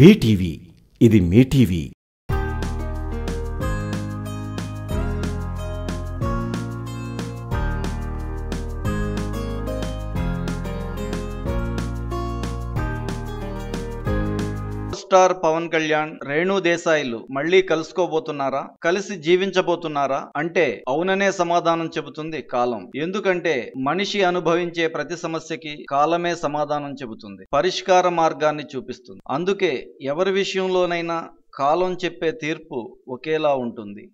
BTV ఇది మీ TV. Star Pawan Kalyan Renu దేశాయిలు మళ్ళీ కలుసుకోబోతున్నారా? కలిసి జీవించబోతున్నారా? అంటే అవుననే సమాధానం చెబుతుంది కాలం. ఎందుకంటే మనిషి అనుభవించే ప్రతి సమస్యకి కాలమే సమాధానం చెబుతుంది. పరిష్కార మార్గాన్ని చూపిస్తుంది. అందుకే ఎవరి విషయంలోనైనా కాలం చెప్పే తీర్పు ఒకేలా ఉంటుంది.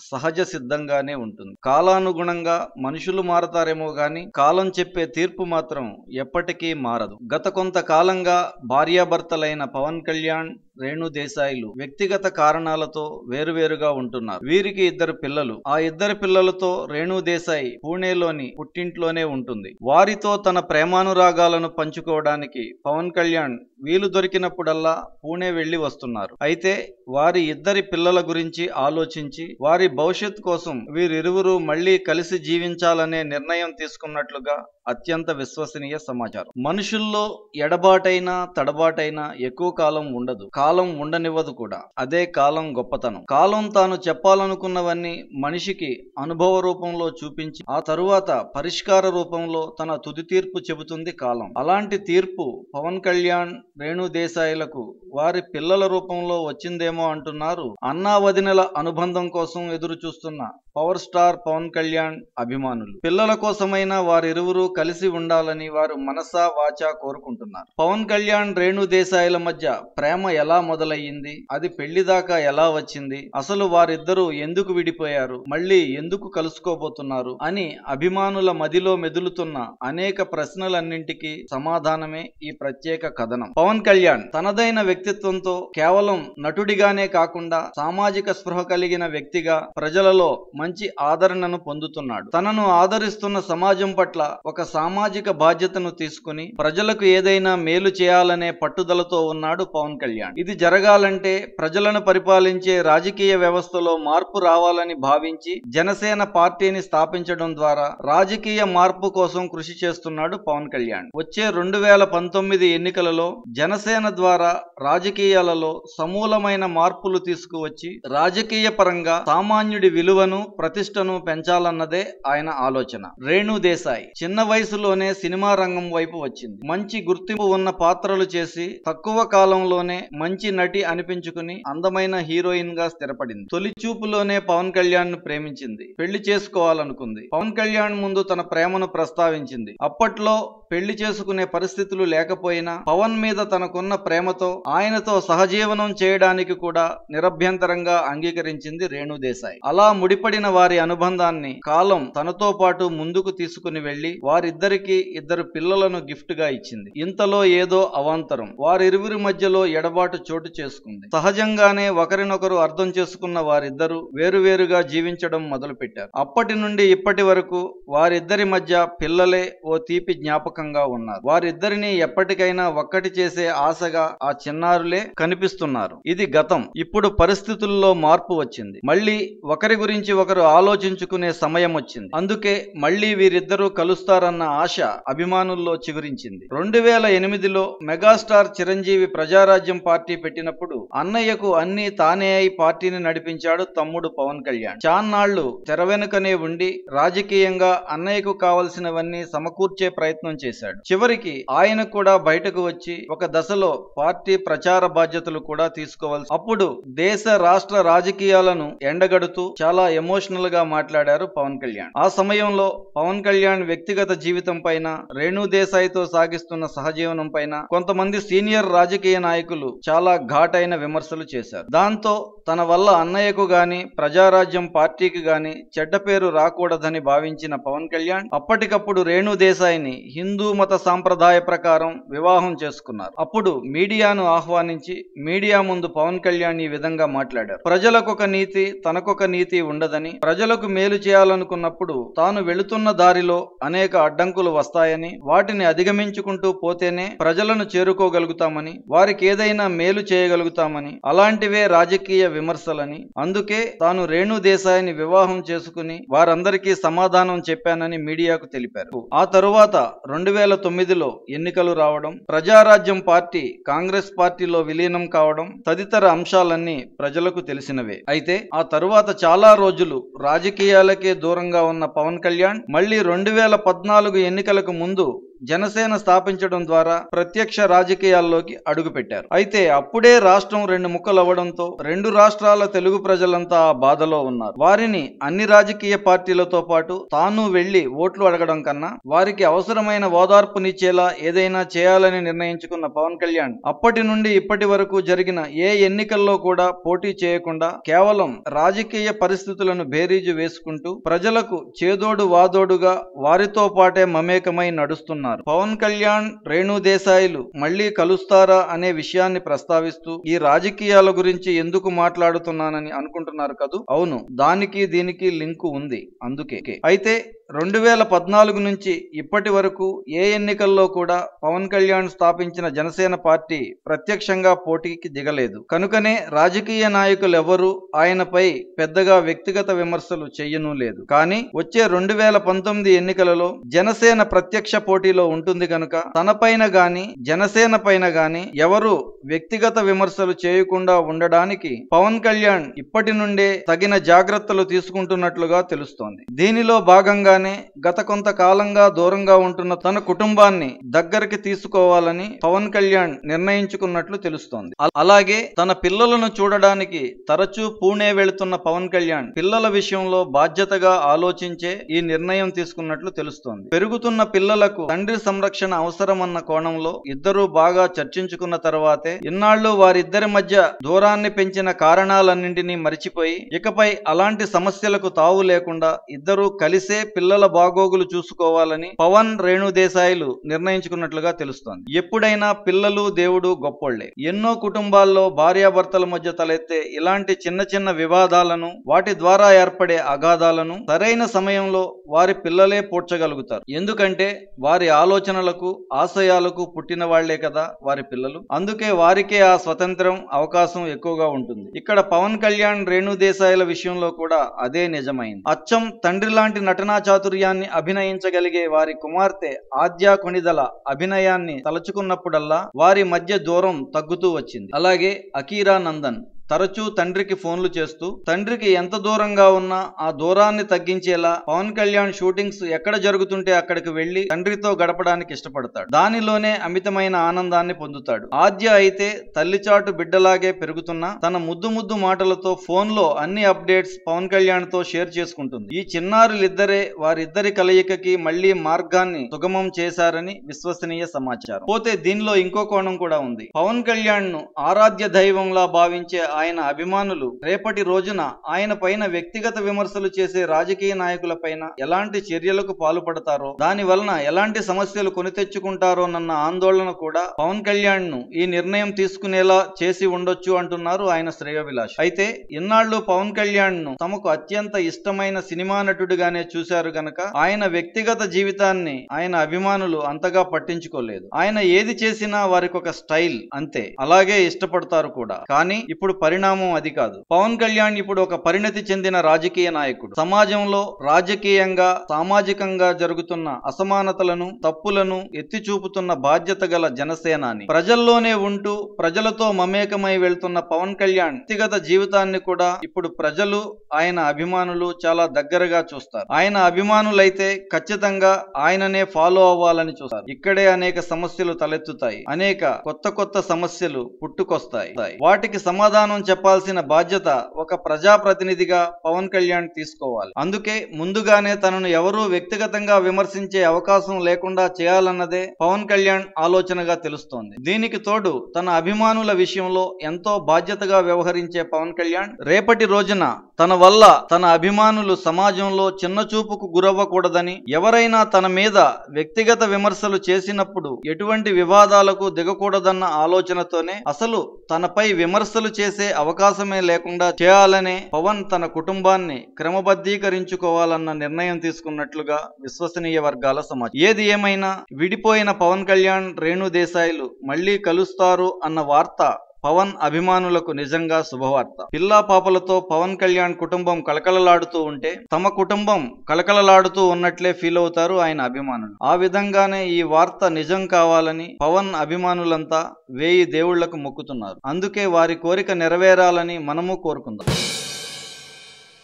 సహజ సిద్ధంగానే ఉంటుంది. కాలానుగుణంగా మనుషులు మారతారేమో గాని కాలం చెప్పే తీర్పు మాత్రం ఎప్పటికీ మారదు. గత కొంతకాలంగా భార్యాభర్తలైన పవన్ కళ్యాణ్ రేణుదేశాయిలు వ్యక్తిగత కారణాలతో వేరువేరుగా ఉంటున్నారు. వీరికి ఇద్దరు పిల్లలు. ఆ ఇద్దరు పిల్లలతో రేణుదేశాయి పూణేలోని పుట్టింట్లోనే ఉంటుంది. వారితో తన ప్రేమానురాగాలను పంచుకోవడానికి పవన్ కళ్యాణ్ వీలు దొరికినప్పుడల్లా పూణే వెళ్ళి వస్తున్నారు. అయితే వారి ఇద్దరి పిల్లల గురించి ఆలోచించి వారి భవిష్యత్ కోసం వీరిరువురు మళ్ళీ కలిసి జీవించాలనే నిర్ణయం తీసుకున్నట్లుగా అత్యంత విశ్వసనీయ సమాచారం. మనుషుల్లో ఎడబాటైనా తడబాటైనా ఎక్కువ కాలం ఉండదు. కాలం ఉండనివ్వదు కూడా. అదే కాలం గొప్పతనం. కాలం తాను చెప్పాలనుకున్నవన్నీ మనిషికి అనుభవ రూపంలో చూపించి ఆ తరువాత పరిష్కార రూపంలో తన తుది తీర్పు చెబుతుంది కాలం. అలాంటి తీర్పు పవన్ కళ్యాణ్ రేణు దేశాయిలకు వారి పిల్లల రూపంలో వచ్చిందేమో అంటున్నారు అన్నా వదినల అనుబంధం కోసం ఎదురు చూస్తున్న పవర్ స్టార్ పవన్ కళ్యాణ్ అభిమానులు. పిల్లల కోసమైనా వారిరువురు కలిసి ఉండాలని వారు మనసా వాచా కోరుకుంటున్నారు. పవన్ కళ్యాణ్ రేణు దేశాయిల మధ్య ప్రేమ ఎలా మొదలయ్యింది? అది పెళ్ళి దాకా ఎలా వచ్చింది? అసలు వారిద్దరూ ఎందుకు విడిపోయారు? మళ్ళీ ఎందుకు కలుసుకోబోతున్నారు? అని అభిమానుల మదిలో మెదులుతున్న అనేక ప్రశ్నలన్నింటికి సమాధానమే ఈ ప్రత్యేక కథనం. పవన్ కళ్యాణ్ తనదైన వ్యక్తిత్వంతో కేవలం నటుడిగానే కాకుండా సామాజిక స్పృహ కలిగిన వ్యక్తిగా ప్రజలలో మంచి ఆదరణను పొందుతున్నాడు. తనను ఆదరిస్తున్న సమాజం పట్ల ఒక సామాజిక బాధ్యతను తీసుకుని ప్రజలకు ఏదైనా మేలు చేయాలనే పట్టుదలతో ఉన్నాడు పవన్ కళ్యాణ్. ఇది జరగాలంటే ప్రజలను పరిపాలించే రాజకీయ వ్యవస్థలో మార్పు రావాలని భావించి జనసేన పార్టీని స్థాపించడం ద్వారా రాజకీయ మార్పు కోసం కృషి చేస్తున్నాడు పవన్ కళ్యాణ్. వచ్చే రెండు వేల పంతొమ్మిది ఎన్నికలలో జనసేన ద్వారా రాజకీయాలలో సమూలమైన మార్పులు తీసుకువచ్చి రాజకీయ పరంగా సామాన్యుడి విలువను ప్రతిష్టను పెంచాలన్నదే ఆయన ఆలోచన. రేణు దేశాయ్ చిన్న వయసులోనే సినిమా రంగం వైపు వచ్చింది. మంచి గుర్తింపు ఉన్న పాత్రలు చేసి తక్కువ కాలంలోనే మంచి నటి అనిపించుకుని అందమైన హీరోయిన్గా స్థిరపడింది. తొలి చూపులోనే పవన్ కళ్యాణ్ను ప్రేమించింది. పెళ్ళి చేసుకోవాలనుకుంది. పవన్ కళ్యాణ్ ముందు తన ప్రేమను ప్రస్తావించింది. అప్పట్లో పెళ్ళి చేసుకునే పరిస్థితులు లేకపోయినా పవన్ మీద తనకున్న ప్రేమతో ఆయనతో సహజీవనం చేయడానికి కూడా నిరభ్యంతరంగా అంగీకరించింది రేణుదేశాయ్ అలా ముడిపడిన వారి అనుబంధాన్ని కాలం తనతో పాటు ముందుకు తీసుకుని వెళ్ళి వారిద్దరికి ఇద్దరు పిల్లలను గిఫ్ట్గా ఇచ్చింది. ఇంతలో ఏదో అవాంతరం. వారిరువురి మధ్యలో ఎడబాటు చోటు చేసుకుంది. సహజంగానే ఒకరినొకరు అర్థం చేసుకున్న వారిద్దరూ వేరువేరుగా జీవించడం మొదలుపెట్టారు. అప్పటి నుండి ఇప్పటి వరకు వారిద్దరి మధ్య పిల్లలే ఓ తీపి జ్ఞాపకంగా ఉన్నారు. వారిద్దరిని ఎప్పటికైనా ఒక్కటి చేసే ఆశగా ఆ చిన్నారులే కనిపిస్తున్నారు. ఇది గతం. ఇప్పుడు పరిస్థితుల్లో మార్పు వచ్చింది. మళ్ళీ ఒకరి గురించి ఒకరు ఆలోచించుకునే సమయం వచ్చింది. అందుకే మళ్ళీ వీరిద్దరూ కలుస్తారన్న ఆశ అభిమానుల్లో చిగురించింది. రెండు వేల ఎనిమిదిలో మెగాస్టార్ చిరంజీవి ప్రజారాజ్యం పార్టీ పెట్టినప్పుడు అన్నయ్యకు అన్ని తానే అయి పార్టీని నడిపించాడు తమ్ముడు పవన్ కళ్యాణ్. చాన్నాళ్ళు తెర వెనుకనే ఉండి రాజకీయంగా అన్నయ్యకు కావలసినవన్నీ సమకూర్చే ప్రయత్నం చేశాడు. చివరికి ఆయన కూడా బయటకు వచ్చి ఒక దశలో పార్టీ ప్రచార బాధ్యతలు కూడా తీసుకోవాల్సి అప్పుడు దేశ రాష్ట్ర రాజకీయాలను ఎండగడుతూ చాలా ఎమోషనల్గా మాట్లాడారు పవన్ కళ్యాణ్. ఆ సమయంలో పవన్ కళ్యాణ్ వ్యక్తిగత జీవితం పైన రేణు దేశాయితో సాగిస్తున్న సహజీవనం పైన కొంతమంది సీనియర్ రాజకీయ నాయకులు చాలా ఘాటైన విమర్శలు చేశారు. దాంతో తన వల్ల అన్నయ్యకు గాని ప్రజారాజ్యం పార్టీకి గాని చెడ్డ పేరు రాకూడదని భావించిన పవన్ కళ్యాణ్ అప్పటికప్పుడు రేణు దేశాయిని హిందూ మత సాంప్రదాయ ప్రకారం వివాహం చేసుకున్నారు. అప్పుడు మీడియాను ఆహ్వానించి మీడియా ముందు పవన్ కళ్యాణ్ ఈ విధంగా మాట్లాడారు. ప్రజలకొక నీతి తనకొక నీతి ఉండదని ఉంటుందని ప్రజలకు మేలు చేయాలనుకున్నప్పుడు తాను వెళుతున్న దారిలో అనేక అడ్డంకులు వస్తాయని వాటిని అధిగమించుకుంటూ పోతేనే ప్రజలను చేరుకోగలుగుతామని వారికి ఏదైనా మేలు చేయగలుగుతామని అలాంటివే రాజకీయ విమర్శలని. అందుకే తాను రేణు దేశాయిని వివాహం చేసుకుని వారందరికీ సమాధానం చెప్పానని మీడియాకు తెలిపారు. ఆ తరువాత రెండు వేల తొమ్మిదిలో ఎన్నికలు రావడం ప్రజారాజ్యం పార్టీ కాంగ్రెస్ పార్టీలో విలీనం కావడం తదితర అంశాలన్నీ ప్రజలకు తెలిసినవే. అయితే ఆ తరువాత చాలా రోజులు రాజకీయాలకే దూరంగా ఉన్న పవన్ కళ్యాణ్ మళ్ళీ రెండు వేల పద్నాలుగు ఎన్నికలకు ముందు జనసేన స్థాపించడం ద్వారా ప్రత్యక్ష రాజకీయాల్లోకి అడుగుపెట్టారు. అయితే అప్పుడే రాష్ట్రం రెండు ముక్కలవ్వడంతో రెండు రాష్ట్రాల తెలుగు ప్రజలంతా ఆ బాధలో ఉన్నారు. వారిని అన్ని రాజకీయ పార్టీలతో పాటు తాను వెళ్ళి ఓట్లు అడగడం కన్నా వారికి అవసరమైన ఓదార్పునిచ్చేలా ఏదైనా చేయాలని నిర్ణయించుకున్న పవన్ కళ్యాణ్ అప్పటి నుండి ఇప్పటి వరకు జరిగిన ఏ ఎన్నికల్లో కూడా పోటీ చేయకుండా కేవలం రాజకీయ పరిస్థితులను బేరీజు వేసుకుంటూ ప్రజలకు చేదోడు వాదోడుగా వారితో పాటే మమేకమై నడుస్తున్నారు. పవన్ కళ్యాణ్ రేణు మళ్ళీ మళ్ళీ కలుస్తారా అనే విషయాన్ని ప్రస్తావిస్తూ ఈ రాజకీయాల గురించి ఎందుకు మాట్లాడుతున్నానని అనుకుంటున్నారు కదూ? అవును దానికి దీనికి లింకు ఉంది అందుకే. అయితే రెండు వేల పద్నాలుగు నుంచి ఇప్పటి వరకు ఏ ఎన్నికల్లో కూడా పవన్ కళ్యాణ్ స్థాపించిన జనసేన పార్టీ ప్రత్యక్షంగా పోటీకి దిగలేదు. కనుకనే రాజకీయ నాయకులెవరూ ఆయనపై పెద్దగా వ్యక్తిగత విమర్శలు చెయ్యను లేదు. కానీ వచ్చే రెండు వేల పంతొమ్మిది ఎన్నికలలో జనసేన ప్రత్యక్ష పోటీలో ఉంటుంది కనుక తనపైన గాని జనసేన పైన గాని ఎవరు వ్యక్తిగత విమర్శలు చేయకుండా ఉండడానికి పవన్ కళ్యాణ్ ఇప్పటి నుండే తగిన జాగ్రత్తలు తీసుకుంటున్నట్లుగా తెలుస్తోంది. దీనిలో భాగంగా భాగంగానే గత కొంతకాలంగా దూరంగా ఉంటున్న తన కుటుంబాన్ని దగ్గరికి తీసుకోవాలని పవన్ కళ్యాణ్ నిర్ణయించుకున్నట్లు తెలుస్తోంది. అలాగే తన పిల్లలను చూడడానికి తరచూ పూణే వెళుతున్న పవన్ కళ్యాణ్ పిల్లల విషయంలో బాధ్యతగా ఆలోచించే ఈ నిర్ణయం తీసుకున్నట్లు తెలుస్తోంది. పెరుగుతున్న పిల్లలకు తండ్రి సంరక్షణ అవసరమన్న కోణంలో ఇద్దరూ బాగా చర్చించుకున్న తర్వాతే ఇన్నాళ్ళు వారిద్దరి మధ్య దూరాన్ని పెంచిన కారణాలన్నింటినీ మరిచిపోయి ఇకపై అలాంటి సమస్యలకు తావు లేకుండా ఇద్దరూ కలిసే పిల్లల బాగోగులు చూసుకోవాలని పవన్ రేణు దేశాయిలు నిర్ణయించుకున్నట్లుగా తెలుస్తోంది. ఎప్పుడైనా పిల్లలు దేవుడు గొప్పోళ్ళే. ఎన్నో కుటుంబాల్లో భార్యాభర్తల మధ్య తలెత్తే ఇలాంటి చిన్న చిన్న వివాదాలను వాటి ద్వారా ఏర్పడే అగాధాలను సరైన సమయంలో వారి పిల్లలే పోడ్చగలుగుతారు. ఎందుకంటే వారి ఆలోచనలకు ఆశయాలకు పుట్టిన వాళ్ళే కదా వారి పిల్లలు. అందుకే వారికే ఆ స్వతంత్రం అవకాశం ఎక్కువగా ఉంటుంది. ఇక్కడ పవన్ కళ్యాణ్ రేణుదేశాయిల విషయంలో కూడా అదే నిజమైంది. అచ్చం తండ్రి లాంటి నటనా చాతుర్యాన్ని అభినయించగలిగే వారి కుమార్తె ఆద్యా కొణిదల అభినయాన్ని తలచుకున్నప్పుడల్లా వారి మధ్య దూరం తగ్గుతూ వచ్చింది. అలాగే అకీరా నందన్ తరచూ తండ్రికి ఫోన్లు చేస్తూ తండ్రికి ఎంత దూరంగా ఉన్నా ఆ దూరాన్ని తగ్గించేలా పవన్ కళ్యాణ్ షూటింగ్స్ ఎక్కడ జరుగుతుంటే అక్కడికి వెళ్ళి తండ్రితో గడపడానికి ఇష్టపడతాడు. దానిలోనే అమితమైన ఆనందాన్ని పొందుతాడు. ఆద్య అయితే తల్లిచాటు బిడ్డలాగే పెరుగుతున్నా తన ముద్దు ముద్దు మాటలతో ఫోన్లో అన్ని అప్డేట్స్ పవన్ కళ్యాణ్తో షేర్ చేసుకుంటుంది. ఈ చిన్నారులిద్దరే వారిద్దరి కలయికకి మళ్ళీ మార్గాన్ని సుగమం చేశారని విశ్వసనీయ సమాచారం. పోతే దీనిలో ఇంకో కోణం కూడా ఉంది. పవన్ కళ్యాణ్ను ఆరాధ్య దైవంలా భావించే ఆయన అభిమానులు. రేపటి రోజున ఆయన పైన వ్యక్తిగత విమర్శలు చేసే రాజకీయ నాయకుల పైన ఎలాంటి చర్యలకు పాల్పడతారో దాని వలన ఎలాంటి సమస్యలు కొని తెచ్చుకుంటారోనన్న ఆందోళన కూడా పవన్ కళ్యాణ్ను ఈ నిర్ణయం తీసుకునేలా చేసి ఉండొచ్చు అంటున్నారు ఆయన శ్రేయోభిలాష్. అయితే ఇన్నాళ్ళు పవన్ కళ్యాణ్ను తమకు అత్యంత ఇష్టమైన సినిమా నటుడిగానే చూశారు గనక ఆయన వ్యక్తిగత జీవితాన్ని ఆయన అభిమానులు అంతగా పట్టించుకోలేదు. ఆయన ఏది చేసినా వారికి ఒక స్టైల్ అంతే. అలాగే ఇష్టపడతారు కూడా. కానీ ఇప్పుడు పరిణామం అది కాదు. పవన్ కళ్యాణ్ ఇప్పుడు ఒక పరిణతి చెందిన రాజకీయ నాయకుడు. సమాజంలో రాజకీయంగా సామాజికంగా జరుగుతున్న అసమానతలను తప్పులను ఎత్తి చూపుతున్న బాధ్యత గల జనసేనాని. ప్రజల్లోనే ఉంటూ ప్రజలతో మమేకమై వెళ్తున్న పవన్ కళ్యాణ్ వ్యక్తిగత జీవితాన్ని కూడా ఇప్పుడు ప్రజలు ఆయన అభిమానులు చాలా దగ్గరగా చూస్తారు. ఆయన అభిమానులైతే ఖచ్చితంగా ఆయననే ఫాలో అవ్వాలని చూస్తారు. ఇక్కడే అనేక సమస్యలు తలెత్తుతాయి. అనేక కొత్త కొత్త సమస్యలు పుట్టుకొస్తాయి. వాటికి సమాధానం చెప్పాల్సిన బాధ్యత ఒక ప్రజాప్రతినిధిగా పవన్ కళ్యాణ్ తీసుకోవాలి. అందుకే ముందుగానే తనను ఎవరూ వ్యక్తిగతంగా విమర్శించే అవకాశం లేకుండా చేయాలన్నదే పవన్ కళ్యాణ్ ఆలోచనగా తెలుస్తోంది. దీనికి తోడు తన అభిమానుల విషయంలో ఎంతో బాధ్యతగా వ్యవహరించే పవన్ కళ్యాణ్ రేపటి రోజున తన వల్ల తన అభిమానులు సమాజంలో చిన్న చూపుకు గురవ్వకూడదని ఎవరైనా తన మీద వ్యక్తిగత విమర్శలు చేసినప్పుడు ఎటువంటి వివాదాలకు దిగకూడదన్న ఆలోచనతోనే అసలు తనపై విమర్శలు చేసే చేసే అవకాశమే లేకుండా చేయాలనే పవన్ తన కుటుంబాన్ని క్రమబద్ధీకరించుకోవాలన్న నిర్ణయం తీసుకున్నట్లుగా విశ్వసనీయ వర్గాల సమాచారం. ఏది ఏమైనా విడిపోయిన పవన్ కళ్యాణ్ రేణు దేశాయిలు మళ్ళీ కలుస్తారు అన్న వార్త పవన్ అభిమానులకు నిజంగా శుభవార్త. పిల్లా పాపలతో పవన్ కళ్యాణ్ కుటుంబం కలకలలాడుతూ ఉంటే తమ కుటుంబం కలకలలాడుతూ ఉన్నట్లే ఫీల్ అవుతారు ఆయన అభిమానులు. ఆ విధంగానే ఈ వార్త నిజం కావాలని పవన్ అభిమానులంతా వేయి దేవుళ్ళకు మొక్కుతున్నారు. అందుకే వారి కోరిక నెరవేరాలని మనము కోరుకుందాం.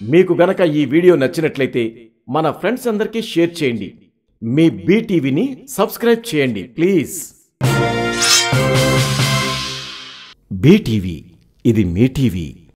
మీకు గనక ఈ వీడియో నచ్చినట్లయితే మన ఫ్రెండ్స్ అందరికీ షేర్ చేయండి. మీ బీటీవీని సబ్స్క్రైబ్ చేయండి ప్లీజ్. బీటీవీ ఇది మీ టీవీ